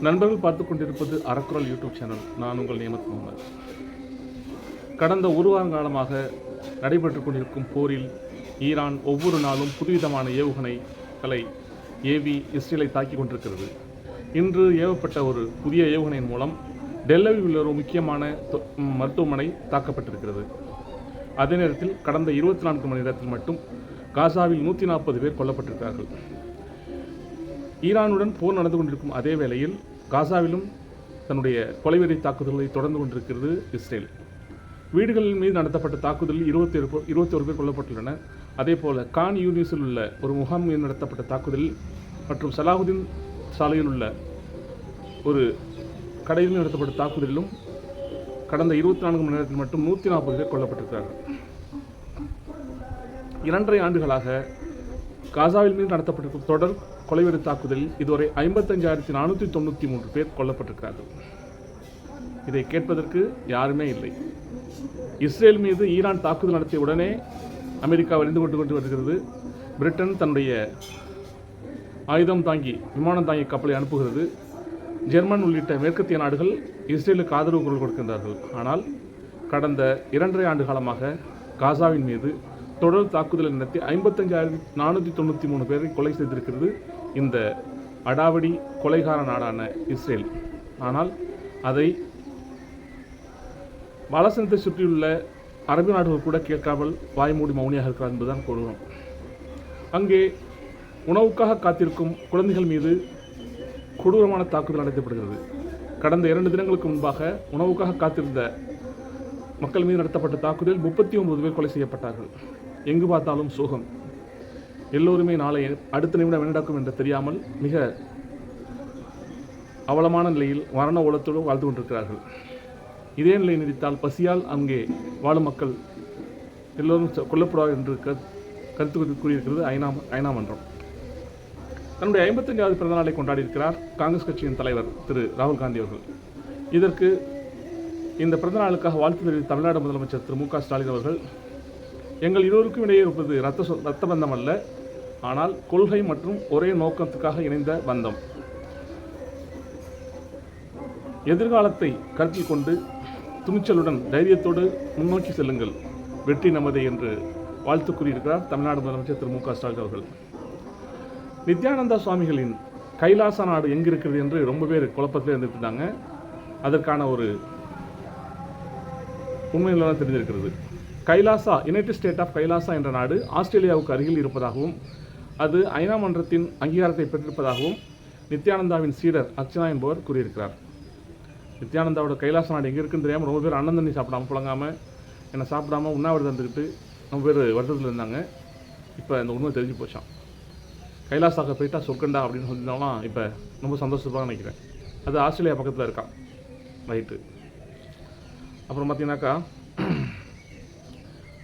நண்பர்கள் பார்த்து கொண்டிருப்பது அறக்குறள் யூடியூப் சேனல். நான் உங்கள் நியமத் முகமது. கடந்த ஒரு வாரம் காலமாக நடைபெற்று கொண்டிருக்கும் போரில் ஈரான் ஒவ்வொரு நாளும் புதுவிதமான ஏவுகணைகளை ஏவி இஸ்ரேலை தாக்கி கொண்டிருக்கிறது. இன்று ஏவப்பட்ட ஒரு புதிய ஏவுகணையின் மூலம் டெல்லவில் உள்ள ஒரு முக்கியமான தொ- மருத்துவமனை தாக்கப்பட்டிருக்கிறது. அதே நேரத்தில் கடந்த இருபத்தி நான்கு மணி நேரத்தில் மட்டும் காசாவில் நூற்றி நாற்பது பேர் கொல்லப்பட்டிருக்கிறார்கள். ஈரானுடன் போர் நடந்து கொண்டிருக்கும் அதே வேளையில் காசாவிலும் தன்னுடைய கொலைவெறி தாக்குதல்களை தொடர்ந்து கொண்டிருக்கிறது இஸ்ரேல். வீடுகளின் மீது நடத்தப்பட்ட தாக்குதலில் இருபத்தி ஒரு இருபத்தி ஒரு பேர் கொல்லப்பட்டுள்ளனர். அதே போல கான் யூனிஸில் உள்ள ஒரு முகாம் மீது நடத்தப்பட்ட தாக்குதலில் மற்றும் சலாஹுதீன் சாலையில் உள்ள ஒரு கடையில் நடத்தப்பட்ட தாக்குதலிலும் கடந்த இருபத்தி நான்கு மணி நேரத்தில் மட்டும் நூற்றி நாற்பது பேர் கொல்லப்பட்டிருக்கிறார்கள். இரண்டரை ஆண்டுகளாக காசாவில் மீது நடத்தப்பட்டிருக்கும் தொடர் கொலைவெறி தாக்குதலில் இதுவரை ஐம்பத்தஞ்சாயிரத்தி நானூற்றி தொண்ணூற்றி மூன்று பேர் கொல்லப்பட்டிருக்கிறார்கள். இதை கேட்பதற்கு யாருமே இல்லை. இஸ்ரேல் மீது ஈரான் தாக்குதல் நடத்திய உடனே அமெரிக்கா வரிந்து கொண்டு கொண்டு வருகிறது. பிரிட்டன் தன்னுடைய ஆயுதம் தாங்கி விமானம் தாங்கி கப்பலை அனுப்புகிறது. ஜெர்மன் உள்ளிட்ட மேற்கத்திய நாடுகள் இஸ்ரேலுக்கு ஆதரவு குரல் கொடுக்கின்றார்கள். ஆனால் கடந்த இரண்டரை ஆண்டு காலமாக காசாவின் மீது தொடர் தாக்குதலை நடத்தி ஐம்பத்தஞ்சாயிரத்தி நானூற்றி தொண்ணூற்றி மூணு பேரை கொலை செய்திருக்கிறது. இந்த அடாவடி கொலைகார நாடான இஸ்ரேல். ஆனால் அதை பாலஸ்தீனத்தை சுற்றியுள்ள அரபு நாடுகள் கூட கேட்காமல் வாய்மூடி மௌனியாக இருக்கிறார் என்பதுதான் கூறுகிறோம் அங்கே உணவுக்காக காத்திருக்கும் குழந்தைகள் மீது கொடூரமான தாக்குதல் நடத்தப்படுகிறது. கடந்த இரண்டு தினங்களுக்கு முன்பாக உணவுக்காக காத்திருந்த மக்கள் மீது நடத்தப்பட்ட தாக்குதலில் முப்பத்தி ஒன்பது பேர் கொலை செய்யப்பட்டார்கள். எங்கு பார்த்தாலும் சோகம். எல்லோருமே நாளை அடுத்த நிமிடம் என்ன நடக்கும் என்று தெரியாமல் மிக அவலமான நிலையில் மரண ஓலத்தோடு வாழ்ந்து கொண்டிருக்கிறார்கள். இதே நிலை நீடித்தால் பசியால் அங்கே வாழும் மக்கள் எல்லோரும் கொல்லப்படுவார் என்று கருத்து கூறியிருக்கிறது ஐநா ஐநா மன்றம். தன்னுடைய ஐம்பத்தஞ்சாவது பிறந்த நாளை கொண்டாடியிருக்கிறார் காங்கிரஸ் கட்சியின் தலைவர் திரு ராகுல் காந்தி அவர்கள். இதற்கு இந்த பிறந்த நாளுக்காக வாழ்த்து தெரிவித்த தமிழ்நாடு முதலமைச்சர் திரு மு க ஸ்டாலின் அவர்கள் எங்கள் இருவருக்கும் இடையே இருப்பது ரத்த ரத்த பந்தம் அல்ல. ஆனால் கொள்கை மற்றும் ஒரே நோக்கத்துக்காக இணைந்த பந்தம். எதிர்காலத்தை கருத்தில் கொண்டு துணிச்சலுடன் தைரியத்தோடு முன்னோக்கி செல்லுங்கள். வெற்றி நமதே என்று வாழ்த்து கூறியிருக்கிறார் தமிழ்நாடு முதலமைச்சர் திரு மு க ஸ்டாலின் அவர்கள். நித்யானந்தா சுவாமிகளின் கைலாச நாடு எங்கிருக்கிறது என்று ரொம்ப பேர் குழப்பத்தில் இருந்துட்டு இருந்தாங்க அதற்கான ஒரு உண்மையிலாம் தெரிஞ்சிருக்கிறது. Kailasa United State of Kailasa என்ற நாடு ஆஸ்திரேலியாவுக்கு அருகில் இருப்பதாகவும் அது ஐநா மன்றத்தின் அங்கீகாரத்தை பெற்றிருப்பதாகவும் நித்யானந்தாவின் சீடர் அர்ச்சனா என்பவர் கூறியிருக்கிறார். நித்யானந்தாவோட கைலாச நாடு எங்கே இருக்குன்னு தெரியாமல் ரொம்ப பேர் அண்ணன் தண்ணி சாப்பிடாம புழங்காம என்னை சாப்பிடாம உண்ணாவிரதம் இருந்துக்கிட்டு ரொம்ப பேர் வருத்தத்தில் இருந்தாங்க. இப்போ இந்த உண்மை தெரிஞ்சு போச்சான் கைலாசாக போயிட்டா சொர்க்கண்டா அப்படின்னு சொல்லியிருந்தாலும் இப்போ ரொம்ப சந்தோஷமாக நினைக்கிறேன். அது ஆஸ்திரேலியா பக்கத்தில் இருக்கான் ரைட்டு அப்புறம் பார்த்தீங்கன்னாக்கா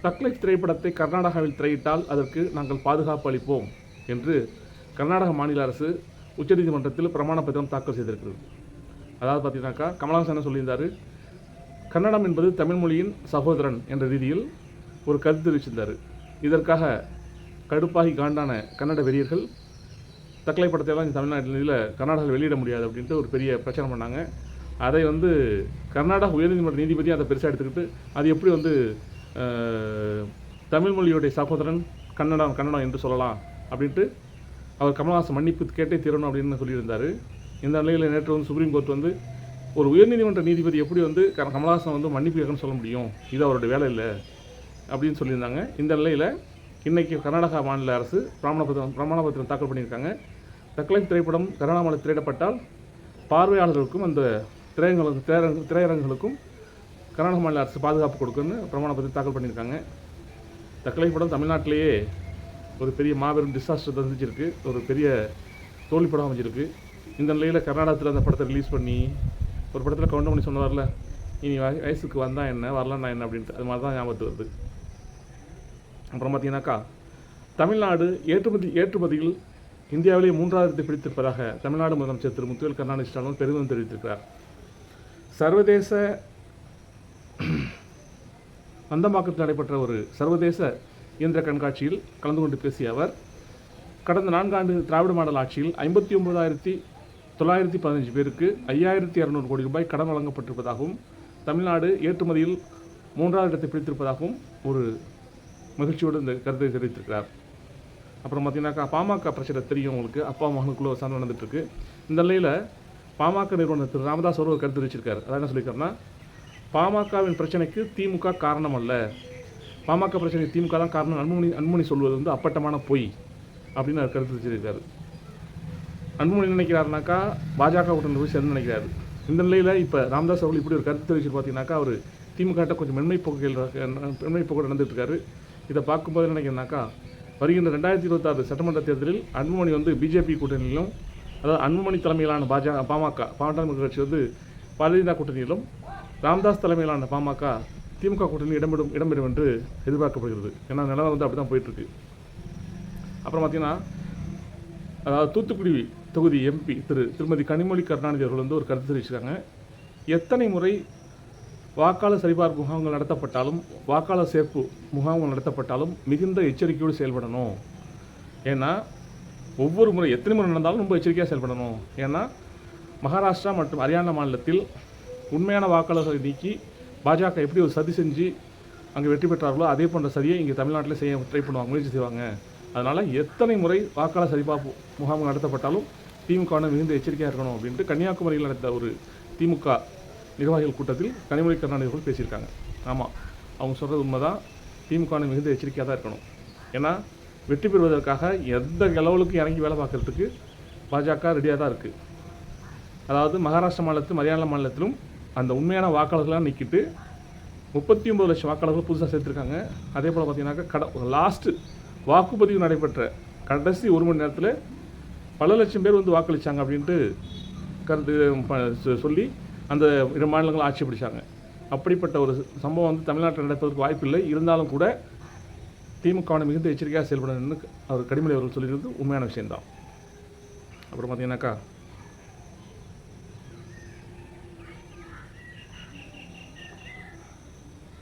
டக்லைஃப் திரைப்படத்தை கர்நாடகாவில் திரையிட்டால் அதற்கு நாங்கள் பாதுகாப்பு அளிப்போம். என்று கர்நாடக மாநில அரசு உச்சநீதிமன்றத்தில் பிரமாண பத்திரம் தாக்கல் செய்திருக்கிறது. அதாவது பார்த்தீங்கன்னாக்கா கமலஹாசன் என்ன கன்னடம் என்பது தமிழ் மொழியின் சகோதரன் என்ற ரீதியில் ஒரு கருத்து தெரிவிச்சிருந்தார். இதற்காக கடுப்பாகி காண்டான கன்னட வெறியர்கள் தக்கலை படத்தையெல்லாம் தமிழ்நாட்டில் கர்நாடகாவில் வெளியிட முடியாது அப்படின்ட்டு ஒரு பெரிய பிரச்சனை பண்ணாங்க. அதை வந்து கர்நாடக உயர்நீதிமன்ற நீதிபதி அதை பெருசாக எடுத்துக்கிட்டு அது எப்படி வந்து தமிழ்மொழியுடைய தமிழ் மொழியுடைய சகோதரன் கன்னடம் கன்னடம் என்று சொல்லலாம் அப்படின்ட்டு அவர் கமல்ஹாசன் மன்னிப்பு கேட்டே தீரணும் அப்படின்னு சொல்லியிருந்தார். இந்த நிலையில் நேற்று வந்து சுப்ரீம் கோர்ட் வந்து ஒரு உயர்நீதிமன்ற நீதிபதி எப்படி வந்து க- கமல்ஹாசன் வந்து மன்னிப்பு கேட்கணும்னு சொல்ல முடியும்? இது அவருடைய வேலை இல்லை. அப்படின்னு சொல்லியிருந்தாங்க. இந்த நிலையில் இன்றைக்கி கர்நாடகா மாநில அரசு பிரமாண பத்திரம் பிரமாண பத்திரம் தாக்கல் பண்ணியிருக்காங்க. தக்கலை திரைப்படம் கருணாமலை திரையிடப்பட்டால் பார்வையாளர்களுக்கும் அந்த திரையரங்கு திரையரங்கு திரையரங்குகளுக்கும் கர்நாடக மாநில அரசு பாதுகாப்பு கொடுக்குன்னு பிரமாண பத்திரம் தாக்கல் பண்ணியிருக்காங்க. தக்கலை படம் தமிழ்நாட்டிலேயே ஒரு பெரிய மாபெரும் டிசாஸ்டர் தந்துச்சிருக்கு. ஒரு பெரிய தோல்வி படம் அமைஞ்சிருக்கு. இந்த நிலையில் கர்நாடகத்தில் அந்த படத்தை ரிலீஸ் பண்ணி ஒரு படத்தில் கவுண்ட் பண்ணி சொன்னவார்ல இனி வய- வயசுக்கு வந்தா என்ன வரலான்னா என்ன? அப்படின்ட்டு. அது மாதிரி தான் ஞாபகத்து வருது. அப்புறம் பார்த்தீங்கன்னாக்கா தமிழ்நாடு ஏற்றுமதி ஏற்றுமதியில் இந்தியாவிலேயே மூன்றாவது பிடித்திருப்பதாக தமிழ்நாடு முதலமைச்சர் திரு. முத்துவேல் கருணாநிதி ஸ்டாலின் பெருமிதம் தெரிவித்திருக்கிறார். சர்வதேச நந்தம்பாக்கத்தில் நடைபெற்ற ஒரு சர்வதேச இயந்திர கண்காட்சியில் கலந்து கொண்டு பேசிய அவர் கடந்த நான்காண்டு திராவிட மாடல் ஆட்சியில் ஐம்பத்தி ஒன்பதாயிரத்தி தொள்ளாயிரத்தி பதினஞ்சு பேருக்கு ஐயாயிரத்தி இரநூறு கோடி ரூபாய் கடன் வழங்கப்பட்டிருப்பதாகவும் தமிழ்நாடு ஏற்றுமதியில் மூன்றாவது இடத்தை பிடித்திருப்பதாகவும் ஒரு மகிழ்ச்சியோடு இந்த கருத்தை தெரிவித்திருக்கிறார். அப்புறம் பார்த்தீங்கன்னாக்கா பாமக பிரச்சனை தெரியும் உங்களுக்கு. அப்பா மகனுக்குள்ள ஒரு சண்டை நடந்துட்டுருக்கு. இந்த நிலையில் பாமக நிறுவனர் திரு. ராமதாஸ் ஒரு கருத்து தெரிவிச்சிருக்காரு. அதான் என்ன சொல்லியிருக்காருன்னா பாமகவின் பிரச்சனைக்கு திமுக காரணம் அல்ல. பாமக பிரச்சனை திமுக தான் காரணம். அன்புமணி அன்புமணி சொல்வது வந்து அப்பட்டமான பொய் அப்படின்னு அவர் கருத்து தெரிவிச்சிருக்காரு அன்புமணி நினைக்கிறாருனாக்கா பாஜக கூட்டணி போய் சேர்ந்து நினைக்கிறாரு. இந்த நிலையில் இப்போ ராமதாஸ் அவர்கள் இப்படி ஒரு கருத்து தெரிவிச்சு பார்த்தீங்கன்னாக்கா அவர் திமுகட்ட கொஞ்சம் மென்மை போக்குகள் மென்மை போக்கு நடந்துட்டு இருக்காரு இதை பார்க்கும்போது நினைக்கிறேன்னாக்கா வருகின்ற ரெண்டாயிரத்தி இருபத்தாறு சட்டமன்ற தேர்தலில் அன்புமணி வந்து பிஜேபி கூட்டணியிலும் அதாவது அன்புமணி தலைமையிலான பாஜக பாமக பாமக கட்சி வந்து பாரதிய ஜனதா கூட்டணியிலும் ராம்தாஸ் தலைமையிலான பாமக திமுக கூட்டணி இடம்பெறும் இடம்பெறும் என்று எதிர்பார்க்கப்படுகிறது. ஏன்னா நிலவரம் வந்து அப்படி தான் போயிட்டுருக்கு. அப்புறம் பார்த்தீங்கன்னா அதாவது தூத்துக்குடி தொகுதி எம்பி திரு திருமதி கனிமொழி கருணாநிதி அவர்கள் வந்து ஒரு கருத்து தெரிவிச்சிருக்காங்க. எத்தனை முறை வாக்காளர் சரிபார்ப்பு முகாம்கள் நடத்தப்பட்டாலும் வாக்காளர் சேர்ப்பு முகாம்கள் நடத்தப்பட்டாலும் மிகுந்த எச்சரிக்கையோடு செயல்படணும். ஏன்னா ஒவ்வொரு முறை எத்தனை முறை நடந்தாலும் ரொம்ப எச்சரிக்கையாக செயல்படணும். ஏன்னா மகாராஷ்டிரா மற்றும் ஹரியானா மாநிலத்தில் உண்மையான வாக்காளர்களை நீக்கி பாஜக எப்படி ஒரு சதி செஞ்சு அங்கே வெற்றி பெற்றார்களோ அதே போன்ற சதியை இங்கே தமிழ்நாட்டில் செய்ய ட்ரை பண்ணுவாங்க முயற்சி செய்வாங்க. அதனால் எத்தனை முறை வாக்காளர் சரிபார்ப்பு முகாம் நடத்தப்பட்டாலும் திமுக மிகுந்த எச்சரிக்கையாக இருக்கணும் அப்படின்ட்டு கன்னியாகுமரியில் நடந்த ஒரு திமுக நிர்வாகிகள் கூட்டத்தில் கனிமொழி கருணாநிதிகள் பேசியிருக்காங்க. ஆமாம் அவங்க சொல்கிறது உண்மைதான். திமுகவான மிகுந்த எச்சரிக்கையாக தான் இருக்கணும். ஏன்னா வெற்றி பெறுவதற்காக எந்த லெவலுக்கு இறங்கி வேலை பார்க்கறதுக்கு பாஜக ரெடியாக தான் இருக்குது அதாவது மகாராஷ்டிர மாநிலத்திலும் ஹரியானா மாநிலத்திலும் அந்த உண்மையான வாக்காளர்களாக நிற்கிட்டு முப்பத்தி ஒம்பது லட்சம் வாக்காளர்கள் புதுசாக சேர்த்துருக்காங்க. அதே போல் பார்த்தீங்கன்னாக்கா கட லாஸ்ட்டு வாக்குப்பதிவு நடைபெற்ற கடைசி ஒரு மணி நேரத்தில் பல லட்சம் பேர் வந்து வாக்களித்தாங்க அப்படின்ட்டு கருத்து சொல்லி அந்த இரு மாநிலங்கள் ஆட்சி பிடிச்சாங்க. அப்படிப்பட்ட ஒரு சம்பவம் வந்து தமிழ்நாட்டில் நடப்பதற்கு வாய்ப்பில்லை. இருந்தாலும் கூட திமுகவை மிகுந்த எச்சரிக்கையாக செயல்படணும்னு அவர் கடிமலை அவர்கள் சொல்லியிருந்தது உண்மையான விஷயம்தான். அப்புறம் பார்த்தீங்கன்னாக்கா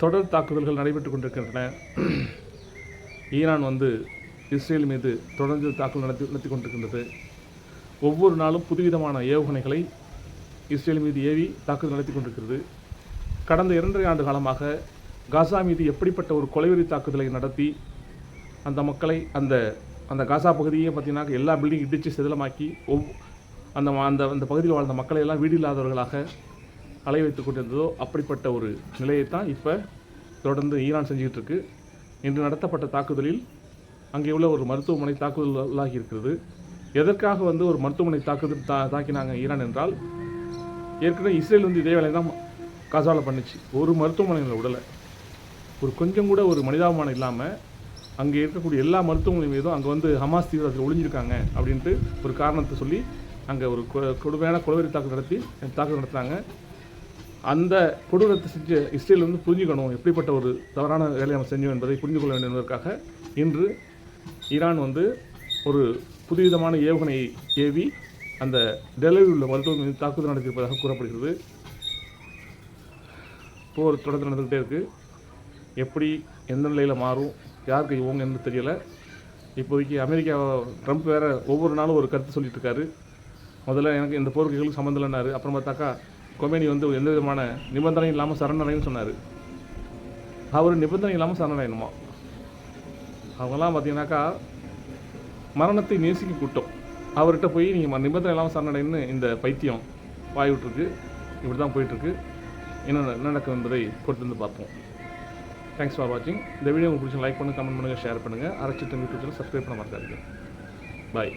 தொடர் தாக்குதல்கள் நடைபெற்று கொண்டிருக்கின்றன. ஈரான் வந்து இஸ்ரேல் மீது தொடர்ந்து தாக்குதல் நடத்தி நடத்தி கொண்டிருக்கின்றது. ஒவ்வொரு நாளும் புதுவிதமான ஏவுகணைகளை இஸ்ரேல் மீது ஏவி தாக்குதல் நடத்தி கொண்டிருக்கிறது. கடந்த இரண்டரை ஆண்டு காலமாக காசா மீது எப்படிப்பட்ட ஒரு கொலைவெறி தாக்குதலை நடத்தி அந்த மக்களை அந்த அந்த காசா பகுதியே பார்த்திங்கன்னா எல்லா பில்டிங் இடித்து செதிலமாக்கி ஒவ் அந்த அந்த அந்த பகுதியில் வாழ்ந்த மக்களை எல்லாம் வீடு இல்லாதவர்களாக அலை வைத்து கொண்டிருந்ததோ அப்படிப்பட்ட ஒரு நிலையை தான் இப்போ தொடர்ந்து ஈரான் செஞ்சுக்கிட்டு இருக்கு இன்று நடத்தப்பட்ட தாக்குதலில் அங்கே உள்ள ஒரு மருத்துவமனை தாக்குதலாகி இருக்கிறது. எதற்காக வந்து ஒரு மருத்துவமனை தாக்குதல் தா தாக்கினாங்க ஈரான் என்றால் ஏற்கனவே இஸ்ரேல் வந்து இதே வேலை தான் காசாவில் பண்ணுச்சு. ஒரு மருத்துவமனையில் உடலை ஒரு கொஞ்சம் கூட ஒரு மனிதாபிமானம் இல்லாமல் அங்கே இருக்கக்கூடிய எல்லா மருத்துவமனை மீதும் அங்கே வந்து ஹமாஸ் தீவிரத்தில் ஒளிஞ்சிருக்காங்க அப்படின்ட்டு ஒரு காரணத்தை சொல்லி அங்கே ஒரு கொ- கொடுமையான கொலவெறி தாக்குதல் நடத்தி தாக்குதல் நடத்துனாங்க. அந்த கொடூரத்தை செஞ்ச இஸ்ரேல் வந்து புரிஞ்சுக்கணும் எப்படிப்பட்ட ஒரு தவறான வேலையை நம்ம செஞ்சோம் என்பதை புரிந்து கொள்ள வேண்டும் என்பதற்காக இன்று ஈரான் வந்து ஒரு புதுவிதமான ஏவுகணையை ஏவி அந்த டெல்லியில் உள்ள மருத்துவமனை மீது தாக்குதல் நடத்தியிருப்பதாக கூறப்படுகிறது. போர் தொடர்ந்து நடந்துக்கிட்டே இருக்குது எப்படி எந்த நிலையில் மாறும் யாருக்கு இவங்க என்று தெரியலை. இப்போதைக்கு அமெரிக்கா ட்ரம்ப் வேறு ஒவ்வொரு நாளும் ஒரு கருத்து சொல்லிட்டு இருக்காரு. முதல்ல எனக்கு இந்த போர்க்கைகளுக்கு சம்மந்தம் இல்லைன்னாரு. அப்புறம் பார்த்தாக்கா கொமேனி வந்து எந்த விதமான நிபந்தனையும் இல்லாமல் சரணடைன்னு சொன்னார். அவர் நிபந்தனை இல்லாமல் சரணடையணுமா? அவங்கெல்லாம் பார்த்தீங்கன்னாக்கா மரணத்தை நேசிக்க கூட்டம். அவர்கிட்ட போய் நீங்கள் நிபந்தனை இல்லாமல் சரணடைன்னு இந்த பைத்தியம் வாய் விட்டுருக்கு. இப்படி தான் போயிட்டுருக்கு. என்ன என்ன நடக்கும் என்பதை பொறுத்திருந்து பார்ப்போம். தேங்க்ஸ் ஃபார் வாட்சிங் இந்த வீடியோ உங்களுக்கு பிடிச்ச லைக் பண்ணுங்கள் கமெண்ட் பண்ணுங்கள் ஷேர் பண்ணுங்கள் அரைச்சிட்டு யூடியூப் சேனல் சப்ஸ்கிரைப் பண்ண மறக்காதீங்க. பாய்